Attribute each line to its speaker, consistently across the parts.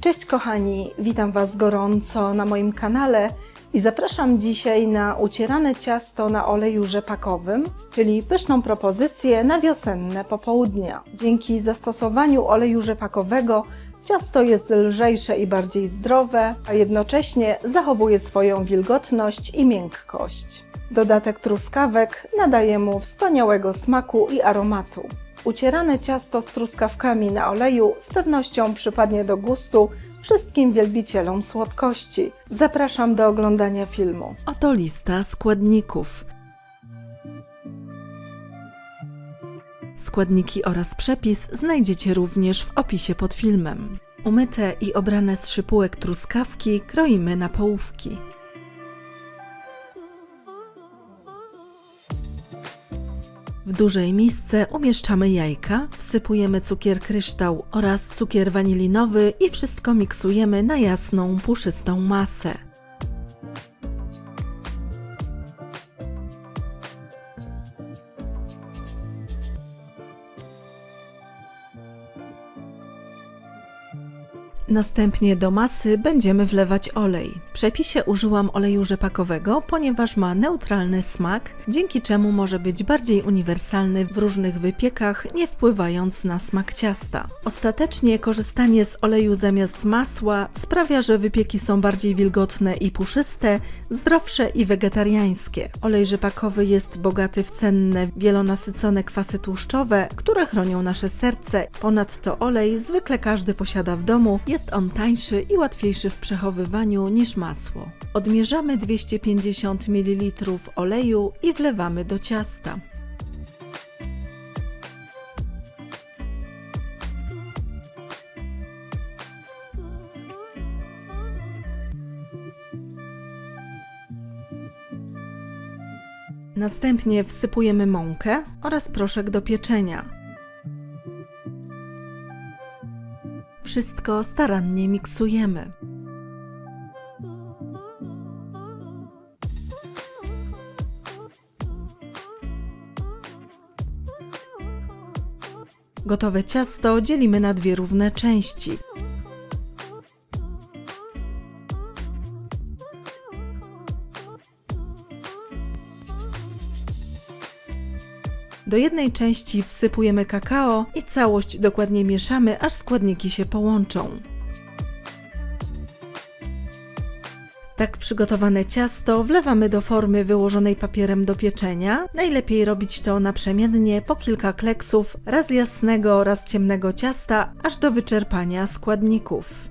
Speaker 1: Cześć kochani, witam Was gorąco na moim kanale i zapraszam dzisiaj na ucierane ciasto na oleju rzepakowym, czyli pyszną propozycję na wiosenne popołudnia. Dzięki zastosowaniu oleju rzepakowego ciasto jest lżejsze i bardziej zdrowe, a jednocześnie zachowuje swoją wilgotność i miękkość. Dodatek truskawek nadaje mu wspaniałego smaku i aromatu. Ucierane ciasto z truskawkami na oleju z pewnością przypadnie do gustu wszystkim wielbicielom słodkości. Zapraszam do oglądania filmu.
Speaker 2: Oto lista składników. Składniki oraz przepis znajdziecie również w opisie pod filmem. Umyte i obrane z szypułek truskawki kroimy na połówki. W dużej misce umieszczamy jajka, wsypujemy cukier kryształ oraz cukier wanilinowy i wszystko miksujemy na jasną, puszystą masę. Następnie do masy będziemy wlewać olej. W przepisie użyłam oleju rzepakowego, ponieważ ma neutralny smak, dzięki czemu może być bardziej uniwersalny w różnych wypiekach, nie wpływając na smak ciasta. Ostatecznie korzystanie z oleju zamiast masła sprawia, że wypieki są bardziej wilgotne i puszyste, zdrowsze i wegetariańskie. Olej rzepakowy jest bogaty w cenne, wielonasycone kwasy tłuszczowe, które chronią nasze serce. Ponadto olej zwykle każdy posiada w domu, jest on tańszy i łatwiejszy w przechowywaniu niż masło. Odmierzamy 250 ml oleju i wlewamy do ciasta. Następnie wsypujemy mąkę oraz proszek do pieczenia. Wszystko starannie miksujemy. Gotowe ciasto dzielimy na dwie równe części. Do jednej części wsypujemy kakao i całość dokładnie mieszamy, aż składniki się połączą. Tak przygotowane ciasto wlewamy do formy wyłożonej papierem do pieczenia. Najlepiej robić to naprzemiennie po kilka kleksów, raz jasnego, raz ciemnego ciasta, aż do wyczerpania składników.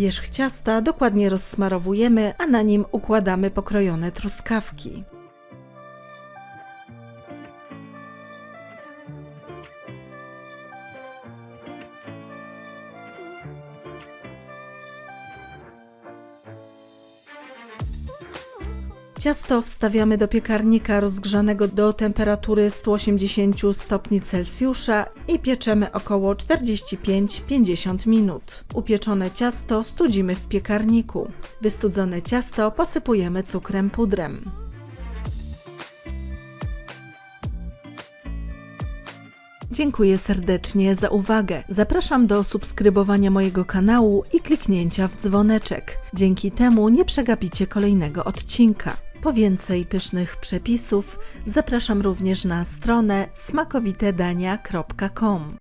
Speaker 2: Wierzch ciasta dokładnie rozsmarowujemy, a na nim układamy pokrojone truskawki. Ciasto wstawiamy do piekarnika rozgrzanego do temperatury 180 stopni Celsjusza i pieczemy około 45-50 minut. Upieczone ciasto studzimy w piekarniku. Wystudzone ciasto posypujemy cukrem pudrem. Dziękuję serdecznie za uwagę. Zapraszam do subskrybowania mojego kanału i kliknięcia w dzwoneczek. Dzięki temu nie przegapicie kolejnego odcinka. Po więcej pysznych przepisów zapraszam również na stronę smakowitedania.com.